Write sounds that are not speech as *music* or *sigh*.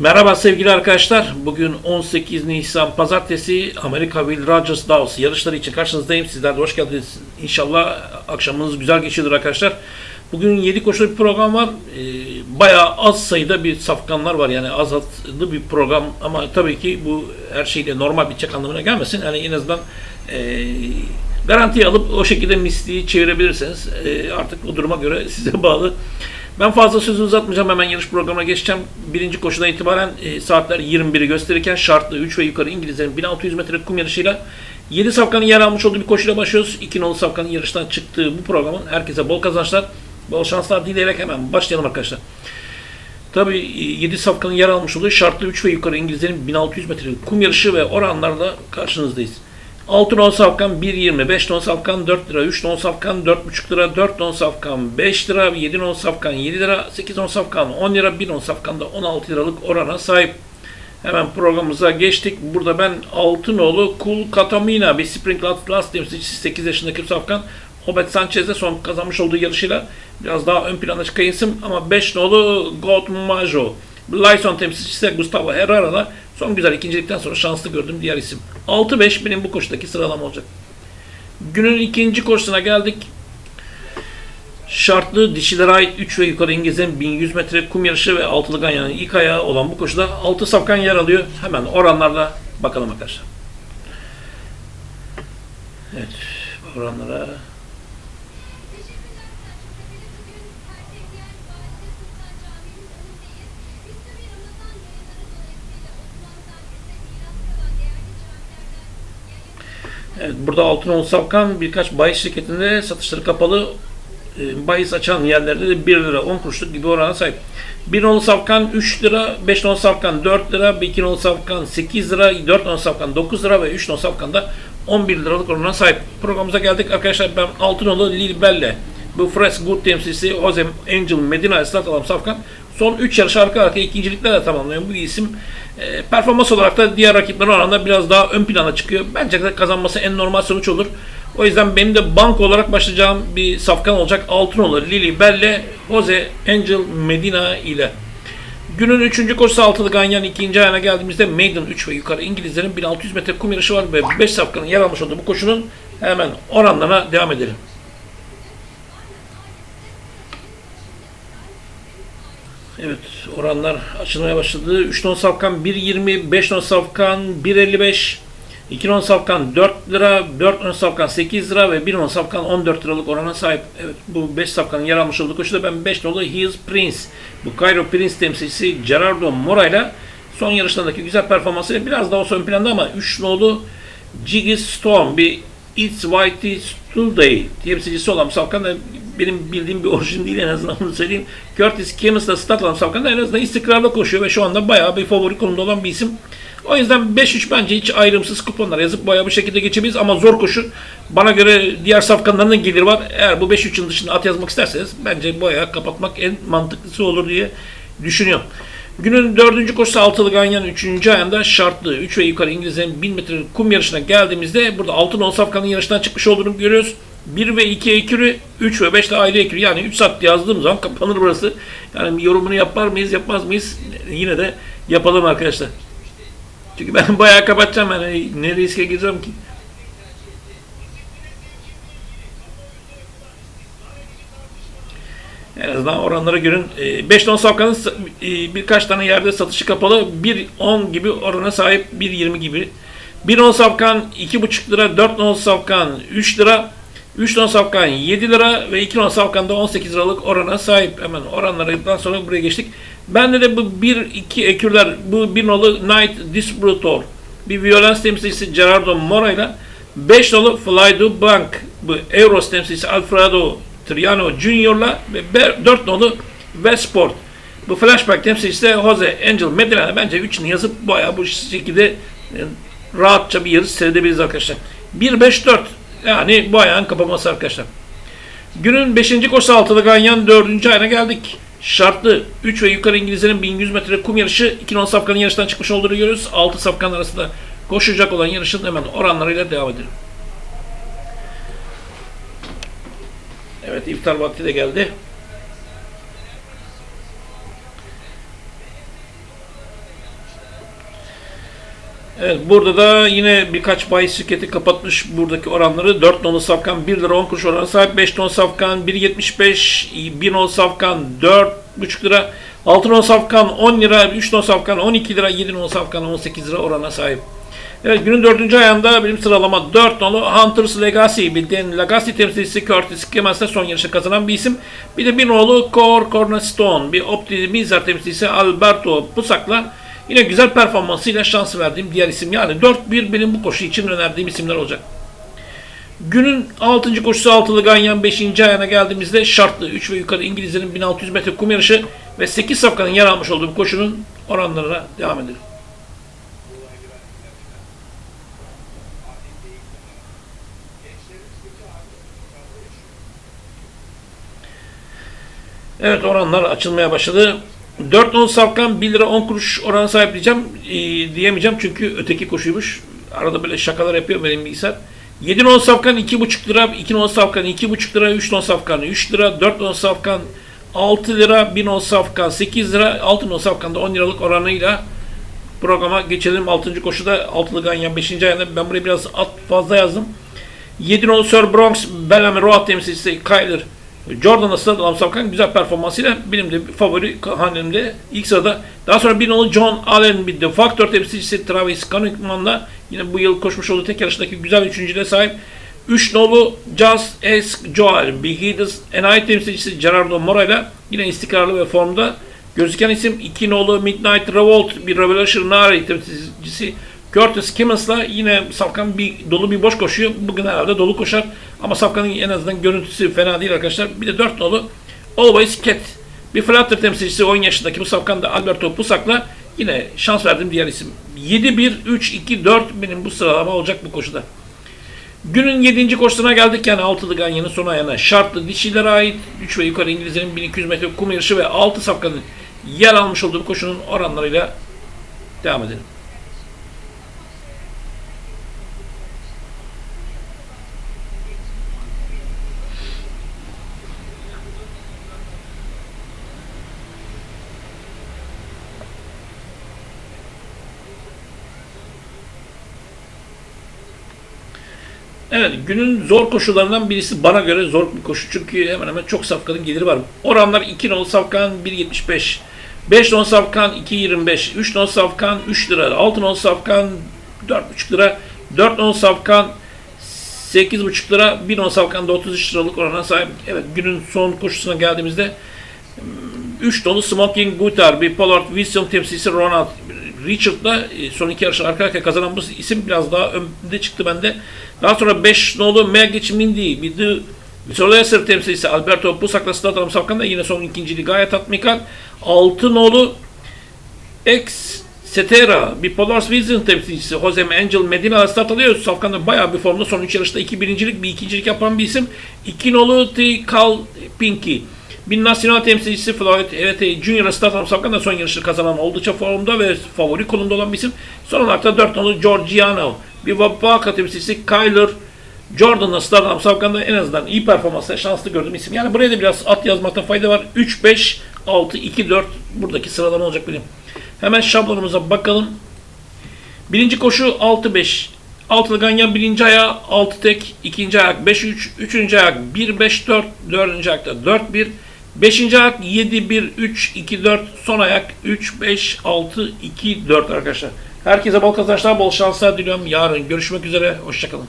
Merhaba sevgili arkadaşlar. Bugün 18 Nisan Pazartesi Amerika Will Rogers Dawes yarışları için karşınızdayım. Sizler de hoş geldiniz. İnşallah akşamınız güzel geçiyordur arkadaşlar. Bugün 7 koşulu bir program var. Ee, bayağı az sayıda bir safkanlar var. Yani az adlı bir program ama tabii ki bu her şeyle normal bitecek anlamına gelmesin. Yani en azından e, alıp o şekilde misliği çevirebilirseniz e, artık o duruma göre size *laughs* bağlı. Ben fazla sözü uzatmayacağım. Hemen yarış programına geçeceğim. Birinci koşudan itibaren e, saatler 21'i gösterirken şartlı 3 ve yukarı İngilizlerin 1600 metre kum yarışıyla 7 safkanın yer almış olduğu bir koşuyla başlıyoruz. 2 nolu safkanın yarıştan çıktığı bu programın herkese bol kazançlar, bol şanslar dileyerek hemen başlayalım arkadaşlar. Tabii 7 safkanın yer almış olduğu şartlı 3 ve yukarı İngilizlerin 1600 metre kum yarışı ve oranlarla karşınızdayız. 6 non safkan 1.20, 5 non safkan 4 lira, 3 non safkan 4.5 lira, 4 non safkan 5 lira, 7 non safkan 7 lira, 8 non safkan 10 lira, 1 non safkan da 16 liralık orana sahip. Hemen programımıza geçtik. Burada ben Altınoğlu Kul Katamina bir Spring Last, temsilcisi 8 yaşındaki safkan Obet Sanchez'de son kazanmış olduğu yarışıyla biraz daha ön planda çıkayım. Ama 5 nolu God Majo Lyson temsilcisi Gustavo Herrera'da son güzel ikincilikten sonra şanslı gördüğüm diğer isim. 6-5 benim bu koşudaki sıralama olacak. Günün ikinci koşusuna geldik. Şartlı dişilere ait 3 ve yukarı İngilizlerin 1100 metre kum yarışı ve altılı ganyanın ilk ayağı olan bu koşuda 6 safkan yer alıyor. Hemen oranlarla bakalım arkadaşlar. Evet oranlara Evet, burada Altınoğlu Safkan birkaç bahis şirketinde satışları kapalı e, bahis açan yerlerde de 1 lira 10 kuruşluk gibi orana sahip. 1 nolu safkan 3 lira, 5 nolu safkan 4 lira, 2 nolu safkan 8 lira, 4 nolu safkan 9 lira ve 3 nolu safkan da 11 liralık orana sahip. Programımıza geldik arkadaşlar. Ben 6 nolu Lil Belle, bu Fresh Good temsilcisi Jose Angel Medina Esnaf alan safkan son 3 yarış arka arkaya ikinciliklerle tamamlayan bu isim e, performans olarak da diğer rakiplerine oranla biraz daha ön plana çıkıyor. Bence de kazanması en normal sonuç olur. O yüzden benim de bank olarak başlayacağım bir safkan olacak. Altınoğlu, Lili, Belle, Jose, Angel, Medina ile. Günün 3. koşusu altılı Ganyan ikinci ayağına geldiğimizde Maiden 3 ve yukarı İngilizlerin 1600 metre kum yarışı var ve 5 safkanın yer almış olduğu bu koşunun hemen oranlarına devam edelim. Evet oranlar açılmaya başladı. 3 non safkan 1.20, 5 non safkan 1.55, 2 non safkan 4 lira, 4 non safkan 8 lira ve 1 non safkan 14 liralık orana sahip. Evet bu 5 safkanın yer almış olduğu koşuda ben 5 nolu Hills Prince, bu Cairo Prince temsilcisi Gerardo Mora ile son yarışlarındaki güzel performansıyla biraz daha ön planda ama 3 nolu Jiggy Storm bir It's Whitey Today temsilcisi olan Safkan benim bildiğim bir orijin değil en azından bunu söyleyeyim. Curtis Camus'la start alan Safkan da en azından istikrarlı koşuyor ve şu anda bayağı bir favori konumda olan bir isim. O yüzden 5-3 bence hiç ayrımsız kuponlar yazıp bayağı bu şekilde geçebiliriz ama zor koşu. Bana göre diğer safkanların gelir var. Eğer bu 5-3'ün dışında at yazmak isterseniz bence bayağı kapatmak en mantıklısı olur diye düşünüyorum. Günün dördüncü koşusu altılı ganyan üçüncü ayında şartlı 3 ve yukarı İngilizlerin 1000 metre kum yarışına geldiğimizde burada altın on safkanın yarıştan çıkmış olduğunu görüyoruz. 1 ve 2 ekürü, 3 ve 5 de ayrı ekürü. Yani 3 saat yazdığım zaman kapanır burası. Yani yorumunu yapar mıyız, yapmaz mıyız? Yine de yapalım arkadaşlar. Çünkü ben *laughs* bayağı kapatacağım. Yani ne riske gireceğim ki? En azından oranlara görün. 5 ton safkanın birkaç tane yerde satışı kapalı. 1.10 gibi orana sahip. 1.20 gibi. 1 on safkan 2.5 lira, 4 on safkan 3 lira, 3 non safkan 7 lira ve 2 non safkan da 18 liralık orana sahip. Hemen oranlardan sonra buraya geçtik. Bende de bu 1-2 ekürler, bu 1 nolu Knight Distributor, bir violence temsilcisi Gerardo Mora ile 5 nolu Fly to Bank, bu Euros temsilcisi Alfredo Triano Junior'la ve 4 nolu Westport. Bu flashback temsilcisi de Jose Angel Medina. Bence 3'ünü yazıp bayağı bu şekilde e, rahatça bir yarış seyredebiliriz arkadaşlar. 1-5-4 yani bu ayağın kapaması arkadaşlar. Günün 5. koşusu altılı Ganyan 4. ayına geldik. Şartlı 3 ve yukarı İngilizlerin 1100 metre kum yarışı 2 non safkanın yarıştan çıkmış olduğunu görüyoruz. 6 safkan arasında koşacak olan yarışın hemen oranlarıyla devam edelim. Evet iftar vakti de geldi. Evet burada da yine birkaç bahis şirketi kapatmış buradaki oranları. 4 nolu safkan 1 lira 10 kuruş oranı sahip. 5 nolu safkan 1.75, 1 nolu safkan 4.5 lira. 6 nolu safkan 10 lira, 3 nolu safkan 12 lira, 7 nolu safkan 18 lira orana sahip. Evet günün dördüncü ayağında benim sıralama 4 nolu Hunters Legacy bildiğin Legacy temsilcisi Curtis Clemens'te son yarışı kazanan bir isim. Bir de bir nolu Core Cornerstone bir Optimizer temsilcisi Alberto Pusak'la yine güzel performansıyla şans verdiğim diğer isim. Yani 4-1 benim bu koşu için önerdiğim isimler olacak. Günün 6. koşusu altılı Ganyan 5. ayağına geldiğimizde şartlı 3 ve yukarı İngilizlerin 1600 metre kum yarışı ve 8 safkanın yer almış olduğu koşunun oranlarına devam edelim. Evet oranlar açılmaya başladı. 4 non safkan 1 lira 10 kuruş oranı sahip diyeceğim. Ee, diyemeyeceğim çünkü öteki koşuymuş. Arada böyle şakalar yapıyor benim bilgisayar. 7 non safkan 2,5 lira, 2 non safkan 2,5 lira, 3 non safkan 3 lira, 4 non safkan 6 lira, 1 non safkan 8 lira, 6 non safkan da 10 liralık oranıyla programa geçelim. 6. koşuda altılı ganyan 5. ayında ben buraya biraz at fazla yazdım. 7 non Sir Bronx Bellamy Road temsilcisi Kyler Jordan'la Stadlam Safkan güzel performansıyla benim de favori hanemde ilk sırada. Daha sonra bir nolu John Allen bir de faktör temsilcisi Travis Cunningham'la yine bu yıl koşmuş olduğu tek yarıştaki güzel üçüncüde sahip. 3 nolu Just Ask Joel, Hitters, NI temsilcisi Gerardo Mora yine istikrarlı ve formda gözüken isim 2 nolu Midnight Revolt, bir Revelation Nari temsilcisi Curtis Kimmons'la yine Safkan bir dolu bir boş koşuyor. Bugün herhalde dolu koşar. Ama Safkan'ın en azından görüntüsü fena değil arkadaşlar. Bir de 4 nolu Always Cat. Bir Flutter temsilcisi 10 yaşındaki bu Safkan da Alberto Pusak'la yine şans verdiğim diğer isim. 7-1-3-2-4 benim bu sıralama olacak bu koşuda. Günün 7. koşusuna geldik yani altılı ganyanın son ayağına. Şartlı dişilere ait 3 ve yukarı İngilizlerin 1200 metre kum yarışı ve 6 Safkan'ın yer almış olduğu koşunun oranlarıyla devam edelim. Evet günün zor koşularından birisi bana göre zor bir koşu. Çünkü hemen hemen çok safkanın geliri var. Oranlar 2 non safkan 1.75. 5 non safkan 2.25. 3 non safkan 3 lira. 6 non safkan 4.5 lira. 4 non safkan 8.5 lira. 1 non safkan da 33 liralık orana sahip. Evet günün son koşusuna geldiğimizde 3 dolu Smoking Guitar, bir Pollard Wilson temsilcisi Ronald Richard'la e, son iki yarışı arka arkaya kazanan bu isim biraz daha önde çıktı bende. Daha sonra 5 nolu Magic Mindy, bir de Visualizer temsilcisi Alberto Pusak'la Stadlam Safkan da yine son ikinciliği gayet tatmikan. 6 nolu X Setera, bir Polar Wilson temsilcisi Jose Angel Medina start alıyor. Safkan da bayağı bir formda. Son 3 yarışta 2 birincilik, bir ikincilik yapan bir isim. 2 nolu T. Cal Pinky. Bir nasyonel temsilcisi Floyd evet Junior Statham Safkan da son yarışı kazanan oldukça formda ve favori konumda olan bir isim. Son olarak da 4 nolu Georgiano. Bir Vabaka temsilcisi Kyler Jordan'la Statham Safkan da en azından iyi performansla şanslı gördüğüm isim. Yani buraya da biraz at yazmakta fayda var. 3, 5, 6, 2, 4 buradaki sıralama olacak benim. Hemen şablonumuza bakalım. Birinci koşu 6, 5. Altılı ganyan birinci ayağı 6 tek, ikinci ayak 5 3, üçüncü ayak 1 5 4, dördüncü ayakta 4 1, beşinci ayak 7 1 3 2 4, son ayak 3 5 6 2 4 arkadaşlar. Herkese bol kazançlar, bol şanslar diliyorum. Yarın görüşmek üzere, hoşçakalın.